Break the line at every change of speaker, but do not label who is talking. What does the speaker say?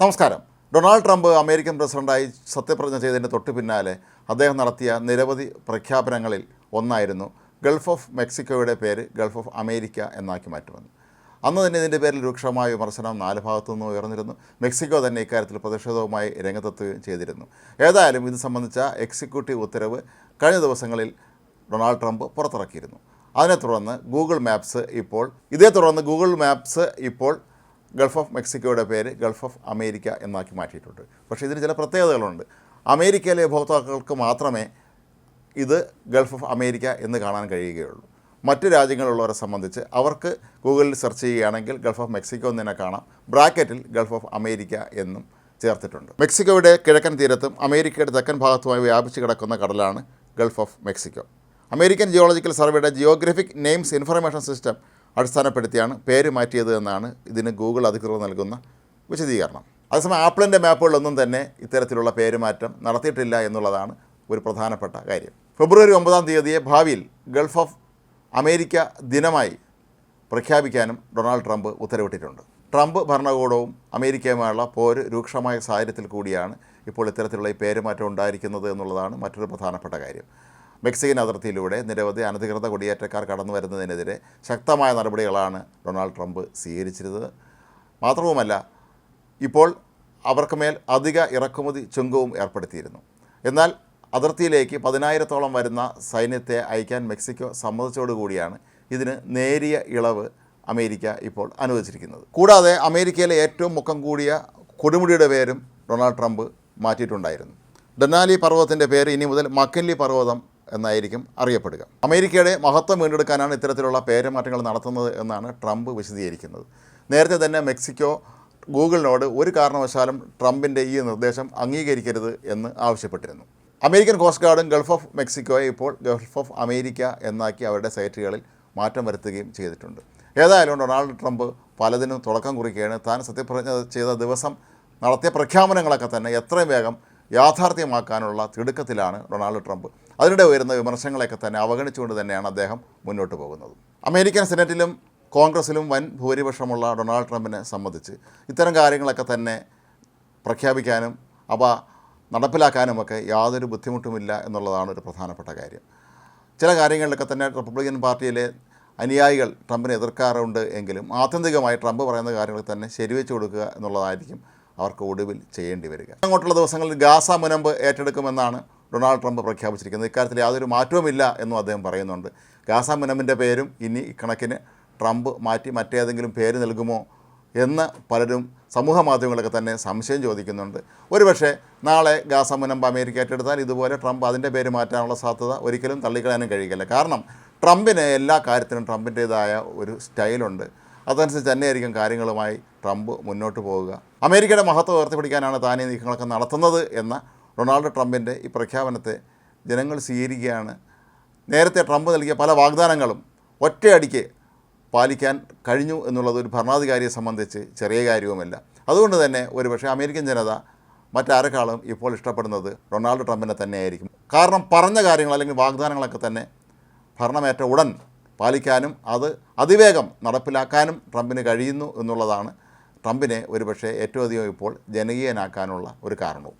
നമസ്കാരം. Donald Trump American പ്രസിഡന്റായി സത്യപ്രതിജ്ഞ ചെയ്തതിന്റെ തൊട്ടു പിന്നാലെ അദ്ദേഹം നടത്തിയ നിരവധി പ്രഖ്യാപനങ്ങളിൽ ഒന്നായിരുന്നു ഗൾഫ് ഓഫ് മെക്സിക്കോയുടെ പേര് ഗൾഫ് ഓഫ് അമേരിക്ക എന്നാക്കി മാറ്റുമെന്ന്. അന്ന് തന്നെ ഇതിന്റെ പേരിൽ രൂക്ഷമായ വിമർശനം നാല് ഭാഗത്തു നിന്നും ഉയർന്നിരുന്നു. മെക്സിക്കോ തന്നെ ഇക്കാര്യത്തിൽ പ്രതിഷേധവുമായി രംഗത്തെത്തുകയും ചെയ്തിരുന്നു. ഏതായാലും ഇത് സംബന്ധിച്ച എക്സിക്യൂട്ടീവ് ഉത്തരവ് കഴിഞ്ഞ ദിവസങ്ങളിൽ ഡൊണാൾഡ് ട്രംപ് പുറത്തിറക്കിയിരുന്നു. അതിനെ തുടർന്ന് ഗൂഗിൾ മാപ്സ് ഇപ്പോൾ ഇതേ തുടർന്ന് ഗൂഗിൾ മാപ്സ് ഇപ്പോൾ ഗൾഫ് ഓഫ് മെക്സിക്കോയുടെ പേര് ഗൾഫ് ഓഫ് അമേരിക്ക എന്നാക്കി മാറ്റിയിട്ടുണ്ട്. പക്ഷേ ഇതിന് ചില പ്രത്യേകതകളുണ്ട്. അമേരിക്കയിലെ ഉപഭോക്താക്കൾക്ക് മാത്രമേ ഇത് ഗൾഫ് ഓഫ് അമേരിക്ക എന്ന് കാണാൻ കഴിയുകയുള്ളൂ. മറ്റ് രാജ്യങ്ങളിലുള്ളവരെ സംബന്ധിച്ച് അവർക്ക് ഗൂഗിളിൽ സെർച്ച് ചെയ്യുകയാണെങ്കിൽ ഗൾഫ് ഓഫ് മെക്സിക്കോ എന്ന് തന്നെ കാണാം. ബ്രാക്കറ്റിൽ ഗൾഫ് ഓഫ് അമേരിക്ക എന്നും ചേർത്തിട്ടുണ്ട്. മെക്സിക്കോയുടെ കിഴക്കൻ തീരത്തും അമേരിക്കയുടെ തെക്കൻ ഭാഗത്തുമായി വ്യാപിച്ചു കിടക്കുന്ന കടലാണ് Gulf of Mexico American Geological സർവേയുടെ ജിയോഗ്രഫിക് നെയിംസ് ഇൻഫർമേഷൻ സിസ്റ്റം അടിസ്ഥാനപ്പെടുത്തിയാണ് പേര് മാറ്റിയത് എന്നാണ് ഇതിന് ഗൂഗിൾ അധികൃതർ നൽകുന്ന വിശദീകരണം. അതേസമയം ആപ്പിളിന്റെ മാപ്പുകളിലൊന്നും തന്നെ ഇത്തരത്തിലുള്ള പേരുമാറ്റം നടത്തിയിട്ടില്ല എന്നുള്ളതാണ് ഒരു പ്രധാനപ്പെട്ട കാര്യം. ഫെബ്രുവരി ഒമ്പതാം തീയതിയെ ഭാവിയിൽ ഗൾഫ് ഓഫ് അമേരിക്ക ദിനമായി പ്രഖ്യാപിക്കാനും ഡൊണാൾഡ് ട്രംപ് ഉത്തരവിട്ടിട്ടുണ്ട്. ട്രംപ് ഭരണകൂടവും അമേരിക്കയുമായുള്ള പോര് രൂക്ഷമായ സാഹചര്യത്തിൽ കൂടിയാണ് ഇപ്പോൾ ഇത്തരത്തിലുള്ള ഈ പേരുമാറ്റം ഉണ്ടായിരിക്കുന്നത് എന്നുള്ളതാണ് മറ്റൊരു പ്രധാനപ്പെട്ട കാര്യം. മെക്സിക്കൻ അതിർത്തിയിലൂടെ നിരവധി അനധികൃത കുടിയേറ്റക്കാർ കടന്നു വരുന്നതിനെതിരെ ശക്തമായ നടപടികളാണ് ഡൊണാൾഡ് ട്രംപ് സ്വീകരിച്ചിരുന്നത്. മാത്രവുമല്ല ഇപ്പോൾ അവർക്ക് മേൽ അധിക ഇറക്കുമതി ചുങ്കവും ഏർപ്പെടുത്തിയിരുന്നു. എന്നാൽ അതിർത്തിയിലേക്ക് പതിനായിരത്തോളം വരുന്ന സൈന്യത്തെ അയക്കാൻ മെക്സിക്കോ സമ്മതിച്ചോടുകൂടിയാണ് ഇതിന് നേരിയ ഇളവ് അമേരിക്ക ഇപ്പോൾ അനുവദിച്ചിരിക്കുന്നത്. കൂടാതെ അമേരിക്കയിലെ ഏറ്റവും മുഖം കൂടിയ കൊടുമുടിയുടെ പേരും ഡൊണാൾഡ് ട്രംപ് മാറ്റിയിട്ടുണ്ടായിരുന്നു. ഡെനാലി പർവതത്തിന്റെ പേര് ഇനി മുതൽ മക്കൻലി പർവതം എന്നായിരിക്കും അറിയപ്പെടുക. അമേരിക്കയുടെ മഹത്വം വീണ്ടെടുക്കാനാണ് ഇത്തരത്തിലുള്ള പേരമാറ്റങ്ങൾ നടത്തുന്നത് എന്നാണ് ട്രംപ് വിശദീകരിക്കുന്നത്. നേരത്തെ തന്നെ മെക്സിക്കോ ഗൂഗിളിനോട് ഒരു കാരണവശാലും ട്രംപിന്റെ ഈ നിർദ്ദേശം അംഗീകരിക്കരുത് എന്ന് ആവശ്യപ്പെട്ടിരുന്നു. അമേരിക്കൻ കോസ്റ്റ് ഗാർഡും ഗൾഫ് ഓഫ് മെക്സിക്കോയെ ഇപ്പോൾ ഗൾഫ് ഓഫ് അമേരിക്ക എന്നാക്കി അവരുടെ സൈറ്റുകളിൽ മാറ്റം വരുത്തുകയും ചെയ്തിട്ടുണ്ട്. ഏതായാലും ഡൊണാൾഡ് ട്രംപ് പലതിനും തുടക്കം കുറിക്കുകയാണ്. താൻ സത്യപ്രതിജ്ഞ ചെയ്ത ദിവസം നടത്തിയ പ്രഖ്യാപനങ്ങളൊക്കെ തന്നെ എത്രയും വേഗം യാഥാർത്ഥ്യമാക്കാനുള്ള തിടുക്കത്തിലാണ് ഡൊണാൾഡ് ട്രംപ്. അതിനിടെ ഉയരുന്ന വിമർശനങ്ങളെയൊക്കെ തന്നെ അവഗണിച്ചുകൊണ്ട് തന്നെയാണ് അദ്ദേഹം മുന്നോട്ട് പോകുന്നത്. അമേരിക്കൻ സെനറ്റിലും കോൺഗ്രസിലും വൻ ഭൂരിപക്ഷമുള്ള ഡൊണാൾഡ് ട്രംപിനെ സംബന്ധിച്ച് ഇത്തരം കാര്യങ്ങളൊക്കെ തന്നെ പ്രഖ്യാപിക്കാനും അവ നടപ്പിലാക്കാനുമൊക്കെ യാതൊരു ബുദ്ധിമുട്ടുമില്ല എന്നുള്ളതാണ് ഒരു പ്രധാനപ്പെട്ട കാര്യം. ചില കാര്യങ്ങളിലൊക്കെ തന്നെ റിപ്പബ്ലിക്കൻ പാർട്ടിയിലെ അനുയായികൾ ട്രംപിനെ എതിർക്കാറുണ്ട് എങ്കിലും ആത്യന്തികമായി ട്രംപ് പറയുന്ന കാര്യങ്ങൾ തന്നെ ശരിവെച്ച് കൊടുക്കുക എന്നുള്ളതായിരിക്കും അവർക്ക് ഒടുവിൽ ചെയ്യേണ്ടി വരിക. അങ്ങോട്ടുള്ള ദിവസങ്ങളിൽ ഗാസ മുനമ്പ് ഏറ്റെടുക്കുമെന്നാണ് ഡൊണാൾഡ് ട്രംപ് പ്രഖ്യാപിച്ചിരിക്കുന്നത്. ഇക്കാര്യത്തിൽ യാതൊരു മാറ്റവുമില്ല എന്നും അദ്ദേഹം പറയുന്നുണ്ട്. ഗാസ മുനമ്പിന്റെ പേരും ഇനി ഇക്കണക്കിന് ട്രംപ് മാറ്റി മറ്റേതെങ്കിലും പേര് നൽകുമോ എന്ന് പലരും സമൂഹ മാധ്യമങ്ങളൊക്കെ തന്നെ സംശയം ചോദിക്കുന്നുണ്ട്. ഒരുപക്ഷെ നാളെ ഗാസ മുനമ്പ് അമേരിക്ക ഏറ്റെടുത്താൽ ഇതുപോലെ ട്രംപ് അതിന്റെ പേര് മാറ്റാനുള്ള സാധ്യത ഒരിക്കലും തള്ളിക്കളയാനും കഴിയില്ല. കാരണം ട്രംപിന് എല്ലാ കാര്യത്തിനും ട്രംപിന്റേതായ ഒരു സ്റ്റൈലുണ്ട്. അതനുസരിച്ച് തന്നെയായിരിക്കും കാര്യങ്ങളുമായി ട്രംപ് മുന്നോട്ട് പോവുക. അമേരിക്കയുടെ മഹത്വം ഉയർത്തിപ്പിടിക്കാനാണ് താൻ ഈ നീക്കങ്ങളൊക്കെ നടത്തുന്നത് എന്ന ഡൊണാൾഡ് ട്രംപിന്റെ ഈ പ്രഖ്യാപനത്തെ ജനങ്ങൾ സ്വീകരിക്കുകയാണ്. നേരത്തെ ട്രംപ് നൽകിയ പല വാഗ്ദാനങ്ങളും ഒറ്റയടിക്ക് പാലിക്കാൻ കഴിഞ്ഞു എന്നുള്ളത് ഒരു ഭരണാധികാരിയെ സംബന്ധിച്ച് ചെറിയ കാര്യവുമല്ല. അതുകൊണ്ട് തന്നെ ഒരുപക്ഷെ അമേരിക്കൻ ജനത മറ്റാരെക്കാളും ഇപ്പോൾ ഇഷ്ടപ്പെടുന്നത് ഡൊണാൾഡ് ട്രംപിനെ തന്നെയായിരിക്കും. കാരണം പറഞ്ഞ കാര്യങ്ങൾ അല്ലെങ്കിൽ വാഗ്ദാനങ്ങളൊക്കെ തന്നെ ഭരണമേറ്റ ഉടൻ പാലിക്കാനും അത് അതിവേഗം നടപ്പിലാക്കാനും ട്രംപിന് കഴിയുന്നു എന്നുള്ളതാണ് ട്രംപിനെ ഒരുപക്ഷെ ഏറ്റവും അധികം ഇപ്പോൾ ജനകീയനാക്കാനുള്ള ഒരു കാരണവും.